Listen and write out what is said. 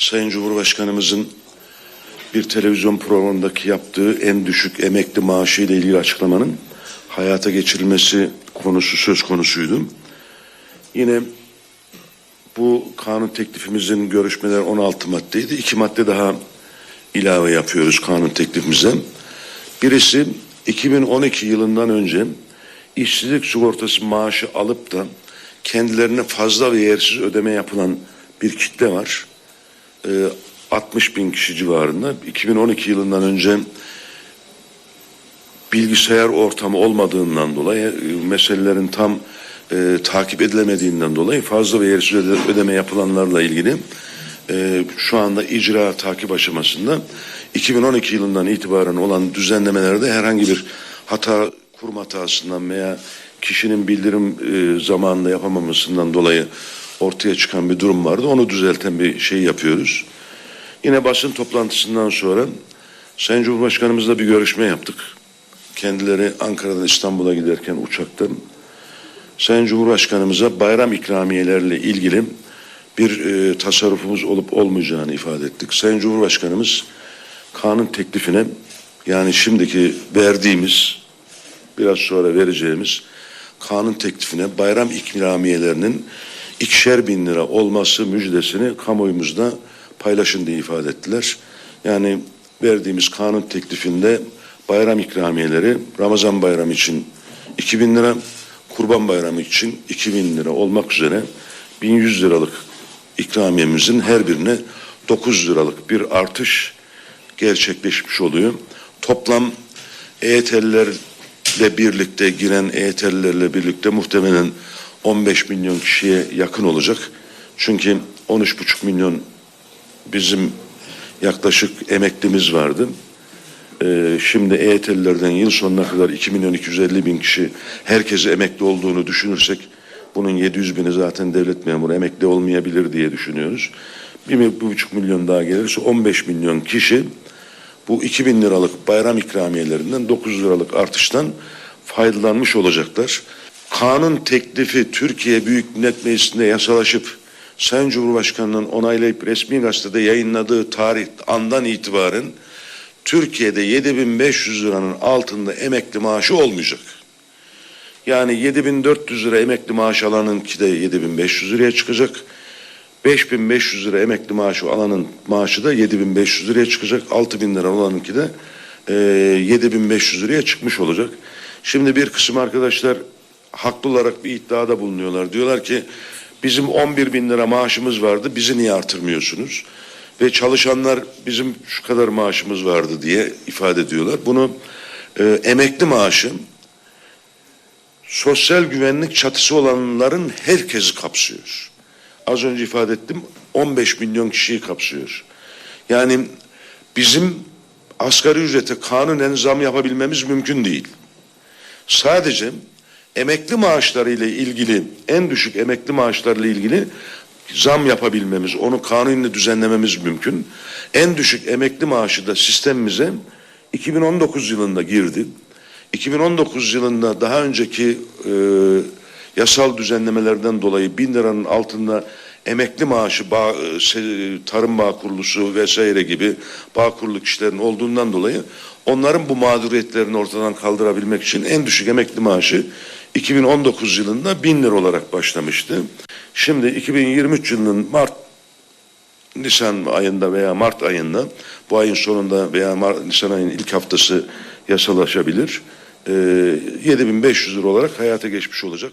Sayın Cumhurbaşkanımızın bir televizyon programındaki yaptığı en düşük emekli maaşı ile ilgili açıklamanın hayata geçirilmesi konusu söz konusuydu. Yine bu kanun teklifimizin görüşmeler 16 maddeydi. İki madde daha ilave yapıyoruz kanun teklifimize. Birisi 2012 yılından önce işsizlik sigortası maaşı alıp da kendilerine fazla ve yersiz ödeme yapılan bir kitle var. Ee, 60 bin kişi civarında. 2012 yılından önce bilgisayar ortamı olmadığından dolayı e, meselelerin tam e, takip edilemediğinden dolayı fazla ve yersiz öde- ödeme yapılanlarla ilgili e, şu anda icra takip aşamasında 2012 yılından itibaren olan düzenlemelerde herhangi bir hata kurum hatasından veya kişinin bildirim e, zamanında yapamamasından dolayı ortaya çıkan bir durum vardı. Onu düzelten bir şey yapıyoruz. Yine basın toplantısından sonra Sayın Cumhurbaşkanımızla bir görüşme yaptık. Kendileri Ankara'dan İstanbul'a giderken uçakta Sayın Cumhurbaşkanımıza bayram ikramiyelerle ilgili bir e, tasarrufumuz olup olmayacağını ifade ettik. Sayın Cumhurbaşkanımız kanun teklifine yani şimdiki verdiğimiz biraz sonra vereceğimiz kanun teklifine bayram ikramiyelerinin ikişer bin lira olması müjdesini kamuoyumuzda paylaşın diye ifade ettiler. Yani verdiğimiz kanun teklifinde bayram ikramiyeleri Ramazan bayramı için 2000 lira, Kurban bayramı için 2000 lira olmak üzere 1100 liralık ikramiyemizin her birine 9 liralık bir artış gerçekleşmiş oluyor. Toplam EYT'lilerle birlikte giren EYT'lilerle birlikte muhtemelen 15 milyon kişiye yakın olacak. Çünkü 13,5 milyon bizim yaklaşık emeklimiz vardı. Ee, şimdi EYT'lilerden yıl sonuna kadar 2 milyon 250 bin kişi herkese emekli olduğunu düşünürsek bunun 700 bini zaten devlet memuru emekli olmayabilir diye düşünüyoruz. Bir, bir buçuk milyon daha gelirse 15 milyon kişi bu 2000 liralık bayram ikramiyelerinden 9 liralık artıştan faydalanmış olacaklar. Kanun teklifi Türkiye Büyük Millet Meclisi'nde yasalaşıp Sayın Cumhurbaşkanı'nın onaylayıp resmi gazetede yayınladığı tarih andan itibaren Türkiye'de 7500 liranın altında emekli maaşı olmayacak. Yani 7400 lira emekli maaş alanınki de 7500 liraya çıkacak. 5500 lira emekli maaşı alanın maaşı da 7500 liraya çıkacak. 6000 lira olanınki de e, 7500 liraya çıkmış olacak. Şimdi bir kısım arkadaşlar haklı olarak bir iddiada bulunuyorlar. Diyorlar ki bizim 11 bin lira maaşımız vardı bizi niye artırmıyorsunuz? Ve çalışanlar bizim şu kadar maaşımız vardı diye ifade ediyorlar. Bunu e, emekli maaşı sosyal güvenlik çatısı olanların herkesi kapsıyor. Az önce ifade ettim 15 milyon kişiyi kapsıyor. Yani bizim asgari ücrete kanunen zam yapabilmemiz mümkün değil. Sadece emekli maaşları ile ilgili en düşük emekli maaşlarıyla ilgili zam yapabilmemiz, onu kanunla düzenlememiz mümkün. En düşük emekli maaşı da sistemimize 2019 yılında girdi. 2019 yılında daha önceki e, yasal düzenlemelerden dolayı bin liranın altında emekli maaşı, bağ, e, tarım bağ kurulusu vesaire gibi bağ kurulu kişilerin olduğundan dolayı onların bu mağduriyetlerini ortadan kaldırabilmek için en düşük emekli maaşı 2019 yılında bin lira olarak başlamıştı. Şimdi 2023 yılının Mart Nisan ayında veya Mart ayında bu ayın sonunda veya Mart, Nisan ayının ilk haftası yasalaşabilir. Ee, 7500 lira olarak hayata geçmiş olacak.